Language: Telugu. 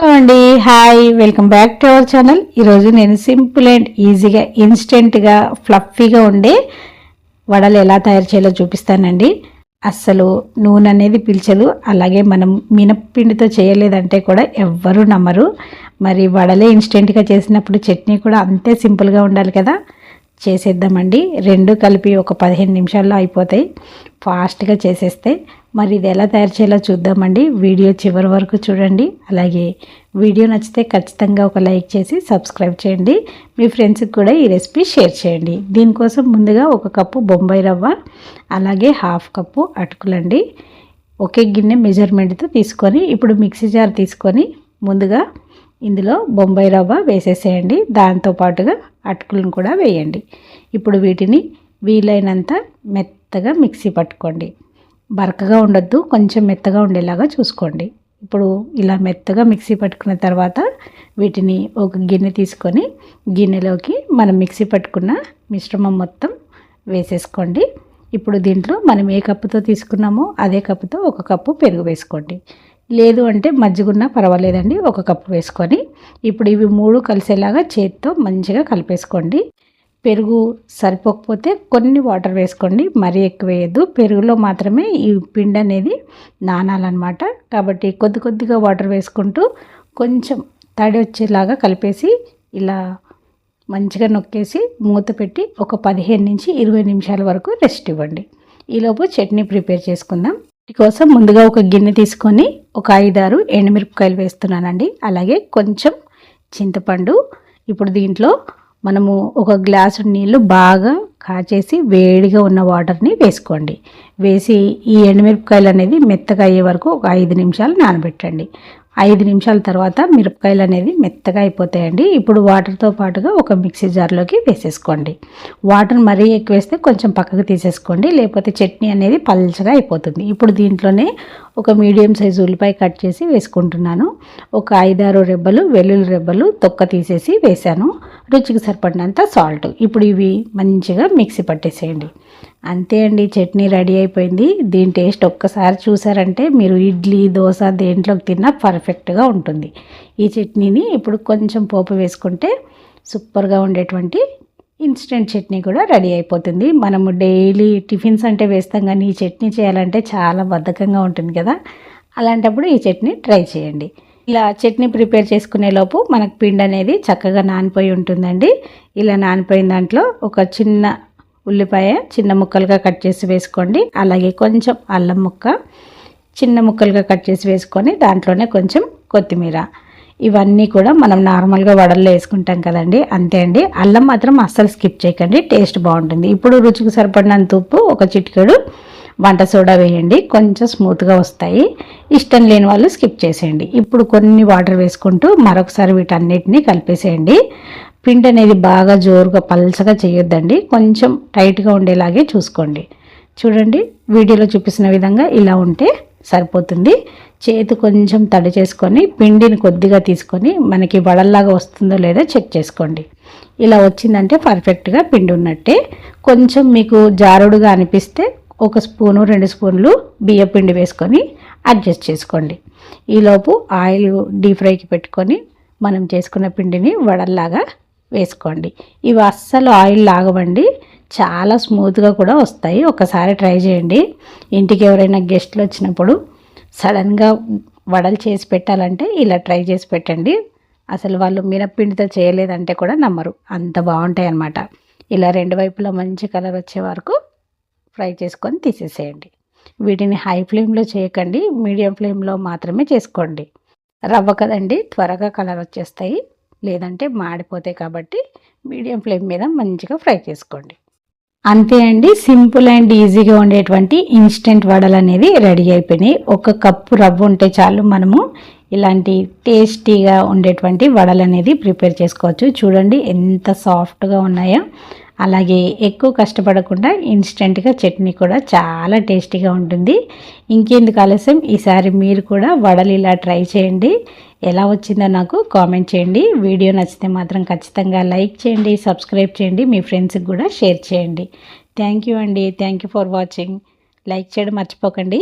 హలో అండి. Hi welcome back to our channel ఈరోజు నేను సింపుల్ అండ్ ఈజీగా ఇన్స్టెంట్గా ఫ్లఫీగా ఉండే వడలు ఎలా తయారు చేయాలో చూపిస్తానండి. అస్సలు నూనె అనేది పిలిచదు. అలాగే మనం మినప్పిండితో చేయలేదంటే కూడా ఎవ్వరూ నమ్మరు. మరి వడలే ఇన్స్టెంట్గా చేసినప్పుడు చట్నీ కూడా అంతే సింపుల్గా ఉండాలి కదా. చేసేద్దామండి. రెండు కలిపి ఒక పదిహేను నిమిషాల్లో అయిపోతాయి. ఫాస్ట్గా చేసేస్తే మరి ఇది ఎలా తయారు చేయాలో చూద్దామండి. వీడియో చివరి వరకు చూడండి. అలాగే వీడియో నచ్చితే ఖచ్చితంగా ఒక లైక్ చేసి సబ్స్క్రైబ్ చేయండి. మీ ఫ్రెండ్స్కి కూడా ఈ రెసిపీ షేర్ చేయండి. దీనికోసం ముందుగా ఒక కప్పు బొంబాయి రవ్వ అలాగే హాఫ్ కప్పు అటుకులండి. ఒకే గిన్నె మెజర్మెంట్తో తీసుకొని ఇప్పుడు మిక్సీ జార్ తీసుకొని ముందుగా ఇందులో బొంబాయి రవ్వ వేసేసేయండి. దాంతోపాటుగా అటుకులను కూడా వేయండి. ఇప్పుడు వీటిని వీలైనంత మెత్తగా మిక్సీ పట్టుకోండి. బరకగా ఉండొద్దు కొంచెం మెత్తగా ఉండేలాగా చూసుకోండి. ఇప్పుడు ఇలా మెత్తగా మిక్సీ పట్టుకున్న తర్వాత వీటిని ఒక గిన్నె తీసుకొని గిన్నెలోకి మనం మిక్సీ పట్టుకున్న మిశ్రమం మొత్తం వేసేసుకోండి. ఇప్పుడు దీంట్లో మనం ఏ కప్పుతో తీసుకున్నామో అదే కప్పుతో ఒక కప్పు పెరుగు వేసుకోండి. లేదు అంటే మజ్జిగున్నా పర్వాలేదండి ఒక కప్పు వేసుకొని. ఇప్పుడు ఇవి మూడు కలిసేలాగా చేతితో మంచిగా కలిపేసుకోండి. పెరుగు సరిపోకపోతే కొన్ని వాటర్ వేసుకోండి మరీ ఎక్కువ వేయద్దు. పెరుగులో మాత్రమే ఈ పిండి అనేది నానాలన్నమాట. కాబట్టి కొద్ది కొద్దిగా వాటర్ వేసుకుంటూ కొంచెం తడి వచ్చేలాగా కలిపేసి ఇలా మంచిగా నొక్కేసి మూత పెట్టి ఒక పదిహేను నుంచి ఇరవై నిమిషాల వరకు రెస్ట్ ఇవ్వండి. ఈలోపు చట్నీ ప్రిపేర్ చేసుకుందాం. కోసం ముందుగా ఒక గిన్నె తీసుకొని ఒక ఐదారు ఎండుమిరపకాయలు వేస్తున్నానండి. అలాగే కొంచెం చింతపండు ఇప్పుడు దీంట్లో మనము ఒక గ్లాసు నీళ్ళు బాగా కాచేసి వేడిగా ఉన్న వాటర్ని వేసుకోండి. వేసి ఈ ఎండుమిరపకాయలు అనేది మెత్తగా అయ్యే వరకు ఒక ఐదు నిమిషాలు నానబెట్టండి. ఐదు నిమిషాల తర్వాత మిరపకాయలు అనేది మెత్తగా అయిపోతాయండి. ఇప్పుడు వాటర్తో పాటుగా ఒక మిక్సీ జార్లోకి వేసేసుకోండి. వాటర్ మరీ ఎక్కువ వేస్తే కొంచెం పక్కకు తీసేసుకోండి. లేకపోతే చట్నీ అనేది పల్చగా అయిపోతుంది. ఇప్పుడు దీంట్లోనే ఒక మీడియం సైజు ఉల్లిపాయ కట్ చేసి వేసుకుంటున్నాను. ఒక ఐదారు రెబ్బలు వెల్లుల్లి రెబ్బలు తొక్క తీసేసి వేశాను. రుచికి సరిపడినంత సాల్ట్. ఇప్పుడు ఇవి మంచిగా మిక్సీ పట్టేసేయండి. అంతే అండి చట్నీ రెడీ అయిపోయింది. దీని టేస్ట్ ఒక్కసారి చూసారంటే మీరు ఇడ్లీ దోశ దేంట్లోకి తిన్నా పర్ఫెక్ట్గా ఉంటుంది. ఈ చట్నీని ఇప్పుడు కొంచెం పోపు వేసుకుంటే సూపర్గా ఉండేటువంటి ఇన్స్టెంట్ చట్నీ కూడా రెడీ అయిపోతుంది. మనము డైలీ టిఫిన్స్ అంటే వేస్తాం కానీ ఈ చట్నీ చేయాలంటే చాలా బద్ధకంగా ఉంటుంది కదా. అలాంటప్పుడు ఈ చట్నీ ట్రై చేయండి. ఇలా చట్నీ ప్రిపేర్ చేసుకునే లోపు మనకు పిండి అనేది చక్కగా నానిపోయి ఉంటుందండి. ఇలా నానిపోయిన దాంట్లో ఒక చిన్న ఉల్లిపాయ చిన్న ముక్కలుగా కట్ చేసి వేసుకోండి. అలాగే కొంచెం అల్లం ముక్క చిన్న ముక్కలుగా కట్ చేసి వేసుకొని దాంట్లోనే కొంచెం కొత్తిమీర. ఇవన్నీ కూడా మనం నార్మల్గా వడల్లో వేసుకుంటాం కదండి. అంతే అండి. అల్లం మాత్రం అస్సలు స్కిప్ చేయకండి. టేస్ట్ బాగుంటుంది. ఇప్పుడు రుచికి సరిపడినంత ఉప్పు ఒక చిటికెడు వంట సోడా వేయండి. కొంచెం స్మూత్గా వస్తాయి. ఇష్టం లేని వాళ్ళు స్కిప్ చేసేయండి. ఇప్పుడు కొన్ని వాటర్ వేసుకుంటూ మరొకసారి వీటన్నిటిని కలిపేసేయండి. పిండి అనేది బాగా జోరుగా పల్చగా చేయొద్దండి. కొంచెం టైట్గా ఉండేలాగే చూసుకోండి. చూడండి వీడియోలో చూపిస్తున్న విధంగా ఇలా ఉంటే సరిపోతుంది. చేతి కొంచెం తడి చేసుకొని పిండిని కొద్దిగా తీసుకొని మనకి వడల్లాగా వస్తుందో లేదో చెక్ చేసుకోండి. ఇలా వచ్చిందంటే పర్ఫెక్ట్గా పిండి ఉన్నట్టే. కొంచెం మీకు జారుడుగా అనిపిస్తే ఒక స్పూను రెండు స్పూన్లు బియ్య పిండి వేసుకొని అడ్జస్ట్ చేసుకోండి. ఈలోపు ఆయిల్ డీప్ ఫ్రైకి పెట్టుకొని మనం చేసుకున్న పిండిని వడల్లాగా వేసుకోండి. ఇవి అస్సలు ఆయిల్ లాగవండి. చాలా స్మూత్గా కూడా వస్తాయి. ఒకసారి ట్రై చేయండి. ఇంటికి ఎవరైనా గెస్ట్లు వచ్చినప్పుడు సడన్గా వడలు చేసి పెట్టాలంటే ఇలా ట్రై చేసి పెట్టండి. అసలు వాళ్ళు మినప్పిండితో చేయలేదంటే కూడా నమ్మరు. అంత బాగుంటాయి అన్నమాట ఇలా రెండు వైపులా మంచి కలర్ వచ్చే వరకు ఫ్రై చేసుకొని తీసేసేయండి. వీటిని హై ఫ్లేమ్లో చేయకండి. మీడియం ఫ్లేమ్లో మాత్రమే చేసుకోండి. రవ్వ కదండి త్వరగా కలర్ వచ్చేస్తాయి. లేదంటే మాడిపోతాయి కాబట్టి మీడియం ఫ్లేమ్ మీద మంచిగా ఫ్రై చేసుకోండి. అంతే అండి సింపుల్ అండ్ ఈజీగా ఉండేటువంటి ఇన్స్టెంట్ వడలు అనేది రెడీ అయిపోయినాయి. ఒక కప్పు రవ్వ ఉంటే చాలు మనము ఇలాంటి టేస్టీగా ఉండేటువంటి వడలు అనేది ప్రిపేర్ చేసుకోవచ్చు. చూడండి ఎంత సాఫ్ట్గా ఉన్నాయో. అలాగే ఎక్కువ కష్టపడకుండా ఇన్స్టెంట్గా చట్నీ కూడా చాలా టేస్టీగా ఉంటుంది. ఇంకెందుకు ఆలస్యం? ఈసారి మీరు కూడా వడలు ఇలా ట్రై చేయండి. ఎలా వచ్చిందో నాకు కామెంట్ చేయండి. వీడియో నచ్చితే మాత్రం ఖచ్చితంగా లైక్ చేయండి సబ్స్క్రైబ్ చేయండి మీ ఫ్రెండ్స్కి కూడా షేర్ చేయండి. థ్యాంక్ యూ అండి. Thank you for watching. Like చేయడం మర్చిపోకండి.